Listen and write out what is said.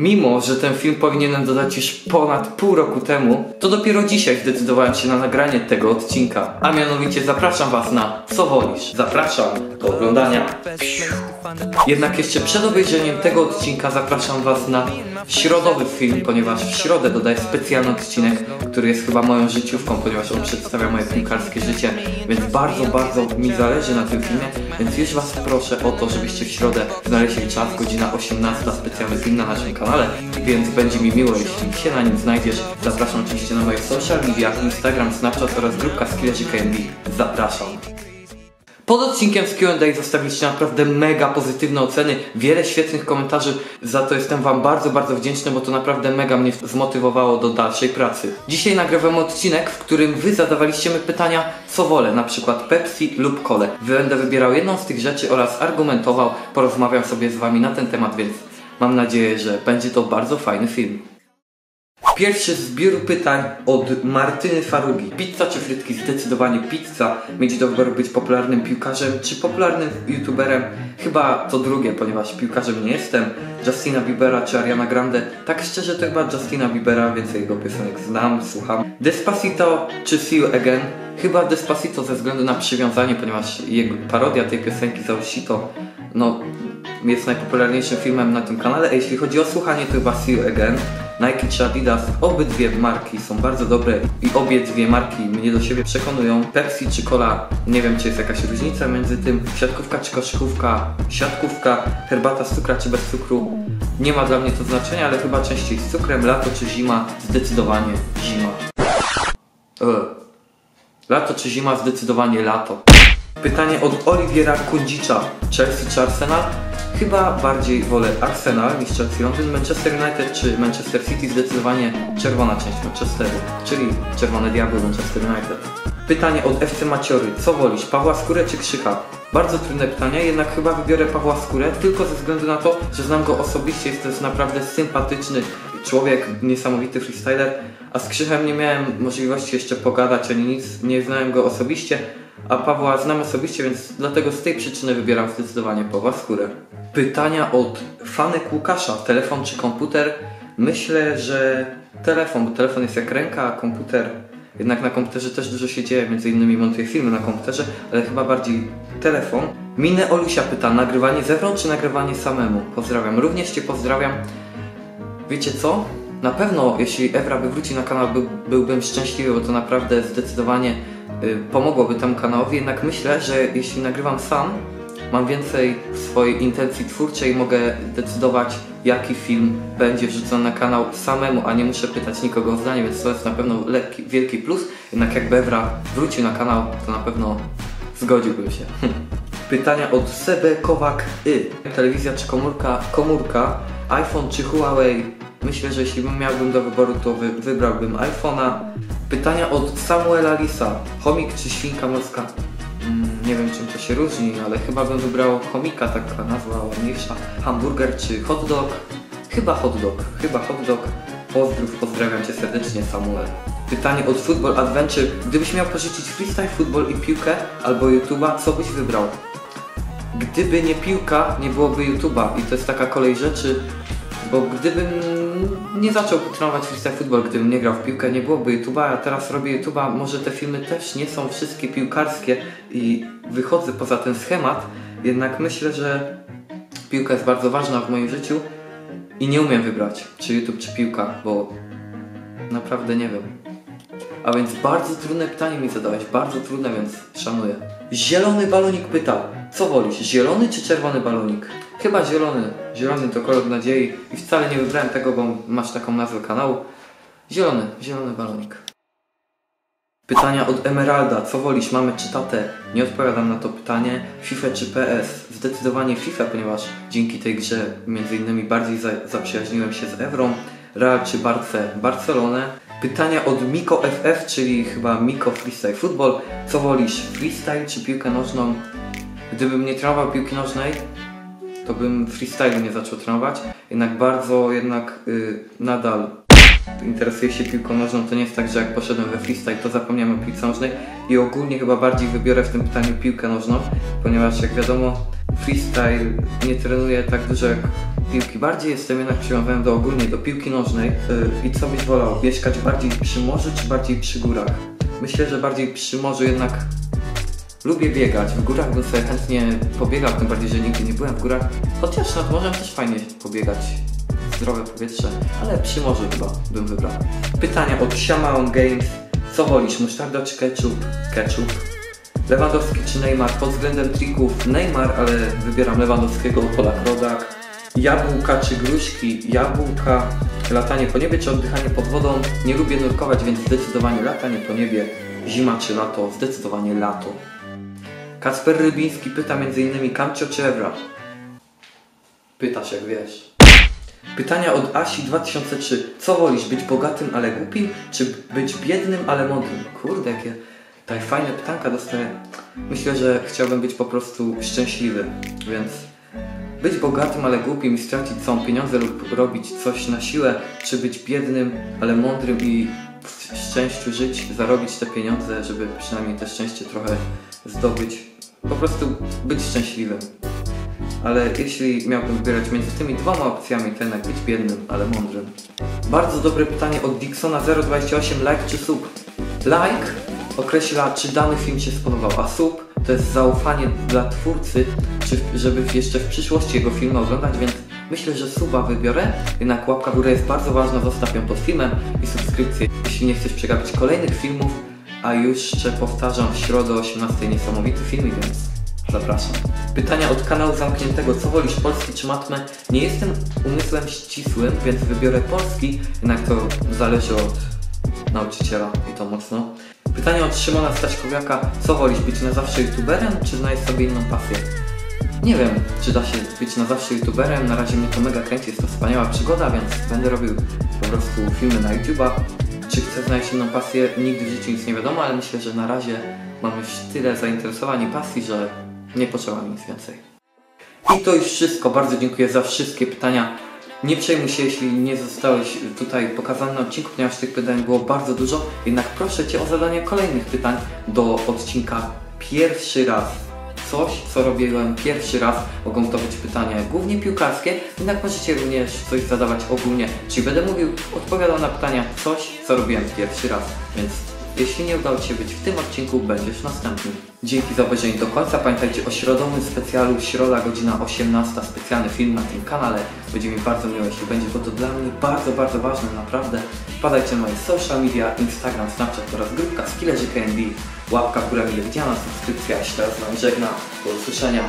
Mimo, że ten film powinienem dodać już ponad pół roku temu, to dopiero dzisiaj zdecydowałem się na nagranie tego odcinka. A mianowicie zapraszam Was na Co Wolisz. Zapraszam do oglądania. Jednak jeszcze przed obejrzeniem tego odcinka zapraszam Was na środowy film, ponieważ w środę dodaję specjalny odcinek, który jest chyba moją życiówką, ponieważ on przedstawia moje piłkarskie życie, więc bardzo, bardzo mi zależy na tym filmie, więc już Was proszę o to, żebyście w środę znaleźli czas, godzina 18, specjalny film na naszym kanale, więc będzie mi miło, jeśli się na nim znajdziesz. Zapraszam oczywiście na moje social media, Instagram, Snapchat oraz grupka Skillerzy KNB. Zapraszam. Pod odcinkiem z Q&A zostawiliście naprawdę mega pozytywne oceny, wiele świetnych komentarzy, za to jestem Wam bardzo, bardzo wdzięczny, bo to naprawdę mega mnie zmotywowało do dalszej pracy. Dzisiaj nagrywam odcinek, w którym Wy zadawaliście mi pytania, co wolę, na przykład Pepsi lub Kole. Będę wybierał jedną z tych rzeczy oraz argumentował, porozmawiam sobie z Wami na ten temat, więc mam nadzieję, że będzie to bardzo fajny film. Pierwszy zbiór pytań od Martyny Farugi. Pizza czy frytki? Zdecydowanie pizza. Mieć do wyboru być popularnym piłkarzem czy popularnym youtuberem? Chyba to drugie, ponieważ piłkarzem nie jestem. Justina Biebera czy Ariana Grande? Tak szczerze to chyba Justina Biebera, więcej jego piosenek znam, słucham. Despacito czy See You Again? Chyba Despacito ze względu na przywiązanie, ponieważ jego parodia tej piosenki Zaushito, no jest najpopularniejszym filmem na tym kanale. A jeśli chodzi o słuchanie, to chyba See You Again. Nike czy Adidas, obydwie marki są bardzo dobre i obie dwie marki mnie do siebie przekonują. Pepsi czy Cola, nie wiem czy jest jakaś różnica między tym. Siatkówka czy koszykówka, siatkówka, herbata z cukra czy bez cukru. Nie ma dla mnie to znaczenia, ale chyba częściej z cukrem, lato czy zima, zdecydowanie zima. E. Lato czy zima, zdecydowanie lato. Pytanie od Oliwiera Kundzicza. Chelsea czy Arsenal? Chyba bardziej wolę Arsenal niż Chelsea Londyn, Manchester United czy Manchester City zdecydowanie czerwona część Manchesteru, czyli czerwone diabły Manchester United. Pytanie od FC Maciory. Co wolisz, Pawła Skórę czy Krzycha? Bardzo trudne pytanie, jednak chyba wybiorę Pawła Skórę tylko ze względu na to, że znam go osobiście, jest to naprawdę sympatyczny człowiek, niesamowity freestyler, a z Krzychem nie miałem możliwości jeszcze pogadać ani nic, nie znałem go osobiście, a Pawła znam osobiście, więc dlatego z tej przyczyny wybieram zdecydowanie Pawła Skórę. Pytania od fanek Łukasza. Telefon czy komputer? Myślę, że telefon, bo telefon jest jak ręka, a komputer... Jednak na komputerze też dużo się dzieje, między innymi montuję filmy na komputerze, ale chyba bardziej telefon. Minę Olusia pyta, nagrywanie zewnątrz czy nagrywanie samemu? Pozdrawiam. Również Cię pozdrawiam. Wiecie co? Na pewno, jeśli Ewra by wrócił na kanał, by, byłbym szczęśliwy, bo to naprawdę zdecydowanie pomogłoby temu kanałowi. Jednak myślę, że jeśli nagrywam sam, mam więcej swojej intencji twórczej, mogę decydować, jaki film będzie wrzucony na kanał samemu, a nie muszę pytać nikogo o zdanie, więc to jest na pewno lekki, wielki plus. Jednak jakby Ewra wrócił na kanał, to na pewno zgodziłbym się. Pytania od Sebe Kowak Y. Telewizja czy komórka? Komórka. iPhone czy Huawei? Myślę, że jeśli bym miałbym do wyboru, to wy, wybrałbym iPhone'a. Pytania od Samuela Lisa. Chomik czy świnka morska? Mm, nie wiem czym to się różni, ale chyba bym wybrał chomika, taka nazwa ładniejsza. Hamburger czy hot dog? Chyba hot dog, chyba hot dog. Pozdrów, pozdrawiam Cię serdecznie Samuel. Pytanie od Football Adventure. Gdybyś miał pożyczyć freestyle, football i piłkę albo YouTube'a, co byś wybrał? Gdyby nie piłka, nie byłoby YouTube'a i to jest taka kolej rzeczy, bo gdybym nie zaczął trenować freestyle football, gdybym nie grał w piłkę, nie byłoby YouTube'a, a teraz robię YouTube'a, może te filmy też nie są wszystkie piłkarskie i wychodzę poza ten schemat, jednak myślę, że piłka jest bardzo ważna w moim życiu i nie umiem wybrać, czy YouTube, czy piłka, bo naprawdę nie wiem. A więc bardzo trudne pytanie mi zadałeś, bardzo trudne, więc szanuję. Zielony balonik pytał, co wolisz, zielony czy czerwony balonik? Chyba zielony. Zielony to kolor nadziei i wcale nie wybrałem tego, bo masz taką nazwę kanału. Zielony, zielony balonik. Pytania od Emeralda. Co wolisz, mamy czy tatę? Nie odpowiadam na to pytanie. FIFA czy PS? Zdecydowanie FIFA, ponieważ dzięki tej grze między innymi bardziej za zaprzyjaźniłem się z Evrą. Real czy Barce? Barcelonę. Pytania od Miko FF, czyli chyba Miko Freestyle Football. Co wolisz, freestyle czy piłkę nożną? Gdybym nie trenował piłki nożnej, to bym freestyle nie zaczął trenować. Jednak bardzo jednak y, nadal interesuję się piłką nożną. To nie jest tak, że jak poszedłem we freestyle, to zapomniałem o piłce nożnej. I ogólnie chyba bardziej wybiorę w tym pytaniu piłkę nożną, ponieważ jak wiadomo freestyle nie trenuje tak dużo jak piłki. Bardziej jestem jednak przywiązany do ogólnie do piłki nożnej. Yy, I co byś wolał? Mieszkać bardziej przy morzu czy bardziej przy górach? Myślę, że bardziej przy morzu jednak lubię biegać. W górach bym sobie chętnie pobiegał, tym bardziej, że nigdy nie byłem w górach. Chociaż nad morzem też fajnie pobiegać. Zdrowe powietrze, ale przy morzu chyba bym wybrał. Pytania od Shamaon Games. Co wolisz, musztarda czy ketchup? Ketchup. Lewandowski czy Neymar? Pod względem trików Neymar, ale wybieram Lewandowskiego, Polak Rodak. Jabłka czy gruszki? Jabłka. Latanie po niebie czy oddychanie pod wodą? Nie lubię nurkować, więc zdecydowanie latanie po niebie. Zima czy lato? Zdecydowanie lato. Kacper Rybiński pyta m.in. Kamcio czy Evra? Pytasz jak wiesz. Pytania od Asi 2003. Co wolisz, być bogatym, ale głupim, czy być biednym, ale mądrym? Kurde, jakie tutaj fajne pytanka dostaję. Myślę, że chciałbym być po prostu szczęśliwy, więc być bogatym, ale głupim i stracić całą pieniądze lub robić coś na siłę, czy być biednym, ale mądrym i w szczęściu żyć, zarobić te pieniądze, żeby przynajmniej te szczęście trochę zdobyć. Po prostu być szczęśliwym. Ale jeśli miałbym wybierać między tymi dwoma opcjami, to jednak być biednym, ale mądrym. Bardzo dobre pytanie od Dixona028, like czy sub? Like określa, czy dany film się spodobał, a sub to jest zaufanie dla twórcy, czy żeby jeszcze w przyszłości jego filmy oglądać, więc myślę, że suba wybiorę, jednak łapka w górę jest bardzo ważna, zostaw ją pod filmem i subskrypcję, jeśli nie chcesz przegapić kolejnych filmów, a już jeszcze powtarzam w środę o 18 niesamowity filmik, więc zapraszam. Pytania od kanału zamkniętego, co wolisz, polski czy matmę? Nie jestem umysłem ścisłym, więc wybiorę polski, jednak to zależy od nauczyciela i to mocno. Pytanie od Szymona Staśkowiaka, co wolisz, być na zawsze youtuberem, czy znaleźć sobie inną pasję? Nie wiem, czy da się być na zawsze youtuberem, na razie mnie to mega kręci, jest to wspaniała przygoda, więc będę robił po prostu filmy na YouTube'a. Czy chcę znaleźć inną pasję? Nigdy w życiu nic nie wiadomo, ale myślę, że na razie mam już tyle zainteresowań i pasji, że nie potrzeba nic więcej. I to już wszystko, bardzo dziękuję za wszystkie pytania. Nie przejmuj się, jeśli nie zostałeś tutaj pokazany na odcinku, ponieważ tych pytań było bardzo dużo. Jednak proszę Cię o zadanie kolejnych pytań do odcinka pierwszy raz. Coś, co robiłem pierwszy raz, mogą to być pytania głównie piłkarskie, jednak możecie również coś zadawać ogólnie. Czyli będę mówił, odpowiadał na pytania coś, co robiłem pierwszy raz. Więc jeśli nie udało Ci się być w tym odcinku, będziesz w następnym. Dzięki za obejrzenie do końca. Pamiętajcie o środowym specjalu, środa godzina 18, specjalny film na tym kanale. Będzie mi bardzo miło, jeśli będzie, bo to dla mnie bardzo, bardzo ważne, naprawdę. Wpadajcie na moje social media, Instagram, Snapchat oraz grupka Skillerzy KNB. Łapka w górę mile widziana, subskrypcja, jeszcze raz Wam żegnam. Do usłyszenia.